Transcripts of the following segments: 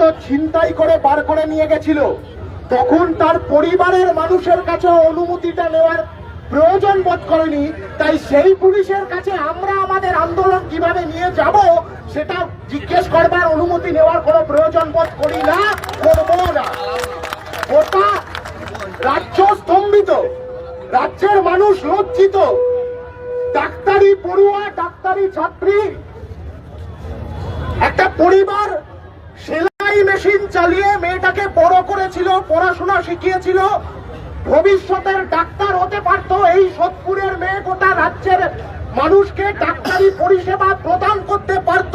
তো ছিনতাই করে বার করে নিয়ে গেছিল। তখন তার পরিবারের মানুষের কাছে অনুমতিটা নেওয়ার প্রয়োজন বোধ করেনি। তাই সেই পুলিশের কাছে আমরা আমাদের আন্দোলন কীভাবে নিয়ে যাব, সেটা জিজ্ঞেস করবার অনুমতি নেওয়ার কোনো প্রয়োজন বোধ করি না, করব না। ওটা রাজ্য স্তম্ভিত, রাজ্যের মানুষ লজ্জিত। ডাক্তারি পড়ুয়া, ডাক্তারি ছাত্রী, একটা পরিবার মেশিন চালিয়ে মেয়েটাকে বড় করেছিল, পড়াশোনা শিখিয়েছিল। ভবিষ্যতের ডাক্তার হতে পারত এই সোদপুরের মেয়ে, গোটা রাজ্যের মানুষকে ডাক্তারি পরিষেবা প্রদান করতে পারত।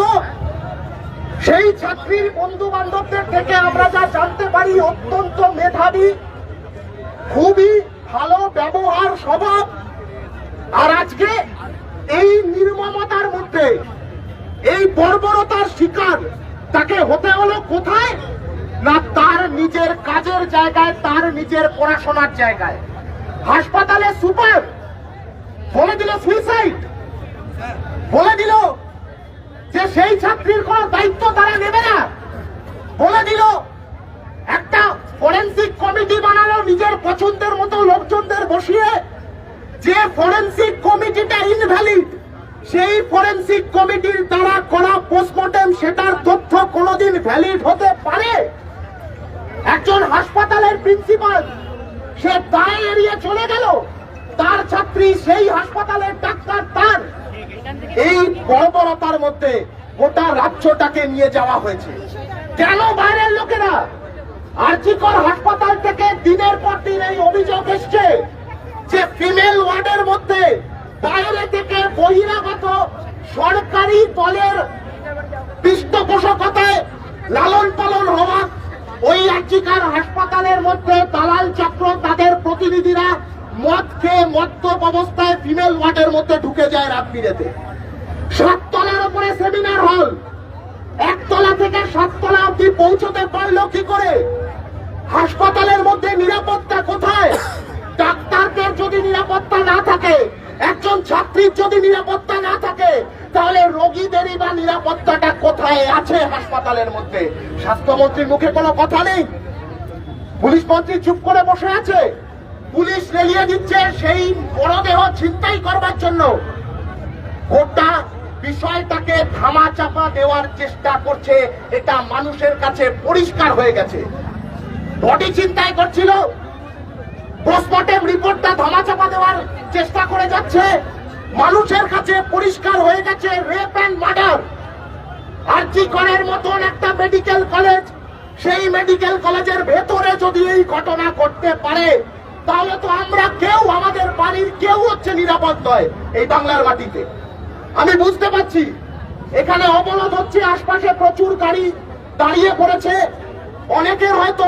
সেই ছাত্রীর বন্ধু বান্ধবদের থেকে আমরা যা জানতে পারি, অত্যন্ত মেধাবী, খুবই ভালো ব্যবহার স্বভাব। আর আজকে এই নির্মমতার মধ্যে, এই বর্বরতার শিকার তাকে হতে হলো কোথায়? না তার নিজের কাজের জায়গায়, তার নিজের পড়াশোনার জায়গায়। হাসপাতালে সুপার। বলে দিল সুইসাইড। বলে দিল যে সেই ছাত্রীর কোন দায়িত্ব তারা নেবে না। বলে দিল একটা ফরেন্সিক কমিটি বানালো নিজের পছন্দের মতো লোকজনদের বসিয়ে। যে ফরেন্সিক কমিটিটা ইনভ্যালিড সেই ফরেন্সিক কমিটির দ্বারা করা পোস্টমর্টেম সেটার তথ্য কোনোদিন ভ্যালিড হতে পারে একজন হাসপাতালের প্রিন্সিপাল, সে দায় এড়িয়ে চলে গেল। তার ছাত্রী সেই হাসপাতালের ডাক্তার তার। এই বর্বরতার মধ্যে গোটা রাজ্যটাকে নিয়ে যাওয়া হয়েছে। কেন বাইরের লোকেরা আর্জিকর হাসপাতাল থেকে দিনের পর দিন এই অভিযোগ এসছে যে ফিমেল ওয়ার্ডের মধ্যে বাইরে থেকে বহিরাগত সরকারি দলের পৃষ্ঠপোষকতায় লালন পালন হওয়া ওই আর্জিকার হাসপাতালের মধ্যে দালাল চক্র তাদের প্রতিনিধিরা মদ খেয়ে মদ্যপ অবস্থায় ফিমেল ওয়ার্ডের মধ্যে ঢুকে যায় রাত বিরেতে। সাততলার উপরে সেমিনার হল। একতলা থেকে সাততলা অব্দি পৌঁছতে পারল কি করে? হাসপাতালের মধ্যে নিরাপত্তা কোথায়? ডাক্তারদের যদি নিরাপত্তা না থাকে, একজন ছাত্রীর যদি নিরাপত্তা না থাকে তাহলে রোগীদেরই বা নিরাপত্তাটা কোথায় আছে হাসপাতালের মধ্যে? স্বাস্থ্যমন্ত্রীর মুখে কোনো কথা নেই? পুলিশ মন্ত্রী চুপ করে বসে আছে? পুলিশ রেলিয়ে দিচ্ছে সেই মরদেহ ছিনতাই করবার জন্য। গোটা বিষয়টাকে ধামা চাপা দেওয়ার চেষ্টা করছে, এটা মানুষের কাছে পরিষ্কার হয়ে গেছে। বডি চিন্তাই করছিল পোস্টমর্টেম রিপোর্টটা ধামাচাপা দেওয়ার চেষ্টা করে যাচ্ছে। মানুষের কাছে পরিষ্কার হয়ে গেছে রেপ অ্যান্ড মার্ডার আরজি করের মতন একটা মেডিকেল কলেজ সেই মেডিকেল কলেজের ভেতরে যদি এই ঘটনা করতে পারে, তাহলে তো আমরা কেউ, আমাদের বাড়ির কেউ হচ্ছে নিরাপদ নয় এই বাংলার মাটিতে। আমি বুঝতে পারছি, এখানে অবরোধ হচ্ছে, আশপাশে প্রচুর গাড়ি দাঁড়িয়ে পড়েছে। অনেকের হয়তো